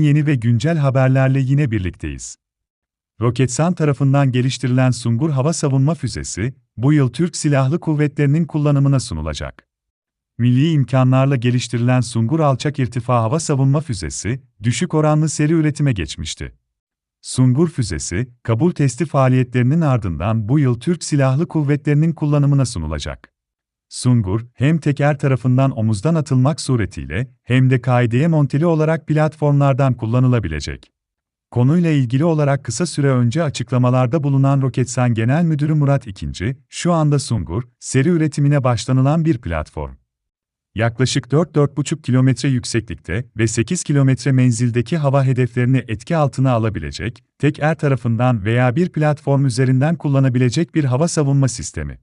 yeni ve güncel haberlerle yine birlikteyiz. Roketsan tarafından geliştirilen Sungur hava savunma füzesi, bu yıl Türk Silahlı Kuvvetleri'nin kullanımına sunulacak. Milli imkanlarla geliştirilen Sungur alçak irtifa hava savunma füzesi, düşük oranlı seri üretime geçmişti. Sungur füzesi, kabul testi faaliyetlerinin ardından bu yıl Türk Silahlı Kuvvetleri'nin kullanımına sunulacak. Sungur, hem teker tarafından omuzdan atılmak suretiyle, hem de kaideye monteli olarak platformlardan kullanılabilecek. Konuyla ilgili olarak kısa süre önce açıklamalarda bulunan Roketsan Genel Müdürü Murat İkinci, şu anda Sungur, seri üretimine başlanılan bir platform. Yaklaşık 4-4,5 kilometre yükseklikte ve 8 kilometre menzildeki hava hedeflerini etki altına alabilecek, tek er tarafından veya bir platform üzerinden kullanabilecek bir hava savunma sistemi.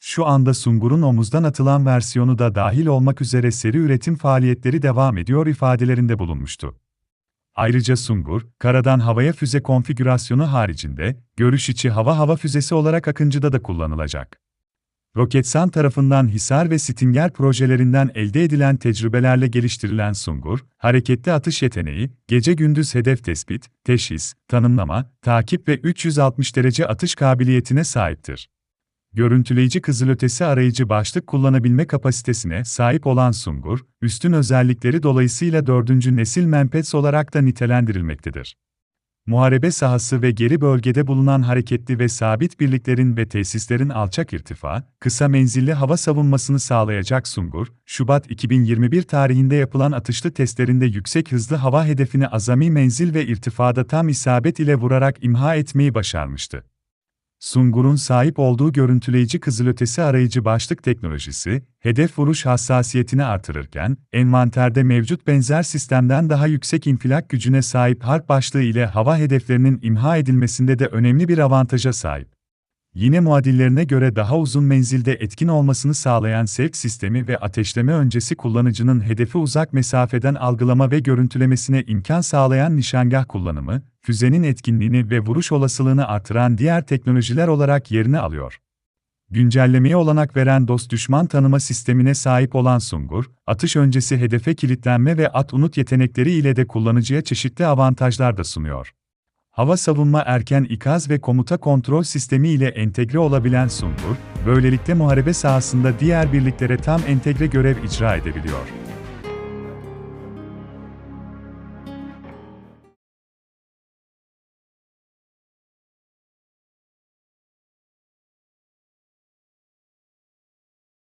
Şu anda Sungur'un omuzdan atılan versiyonu da dahil olmak üzere seri üretim faaliyetleri devam ediyor ifadelerinde bulunmuştu. Ayrıca Sungur, karadan havaya füze konfigürasyonu haricinde, görüş içi hava-hava füzesi olarak Akıncı'da da kullanılacak. Roketsan tarafından Hisar ve Stinger projelerinden elde edilen tecrübelerle geliştirilen Sungur, hareketli atış yeteneği, gece-gündüz hedef tespit, teşhis, tanımlama, takip ve 360 derece atış kabiliyetine sahiptir. Görüntüleyici kızılötesi arayıcı başlık kullanabilme kapasitesine sahip olan Sungur, üstün özellikleri dolayısıyla dördüncü nesil Mempets olarak da nitelendirilmektedir. Muharebe sahası ve geri bölgede bulunan hareketli ve sabit birliklerin ve tesislerin alçak irtifa, kısa menzilli hava savunmasını sağlayacak Sungur, Şubat 2021 tarihinde yapılan atışlı testlerinde yüksek hızlı hava hedefini azami menzil ve irtifada tam isabet ile vurarak imha etmeyi başarmıştı. Sungur'un sahip olduğu görüntüleyici kızılötesi arayıcı başlık teknolojisi, hedef vuruş hassasiyetini artırırken, envanterde mevcut benzer sistemden daha yüksek infilak gücüne sahip harp başlığı ile hava hedeflerinin imha edilmesinde de önemli bir avantaja sahip. Yine muadillerine göre daha uzun menzilde etkin olmasını sağlayan sevk sistemi ve ateşleme öncesi kullanıcının hedefi uzak mesafeden algılama ve görüntülemesine imkan sağlayan nişangah kullanımı, füzenin etkinliğini ve vuruş olasılığını artıran diğer teknolojiler olarak yerini alıyor. Güncellemeye olanak veren dost-düşman tanıma sistemine sahip olan Sungur, atış öncesi hedefe kilitlenme ve at-unut yetenekleri ile de kullanıcıya çeşitli avantajlar da sunuyor. Hava savunma erken ikaz ve komuta kontrol sistemi ile entegre olabilen Sungur, böylelikle muharebe sahasında diğer birliklere tam entegre görev icra edebiliyor.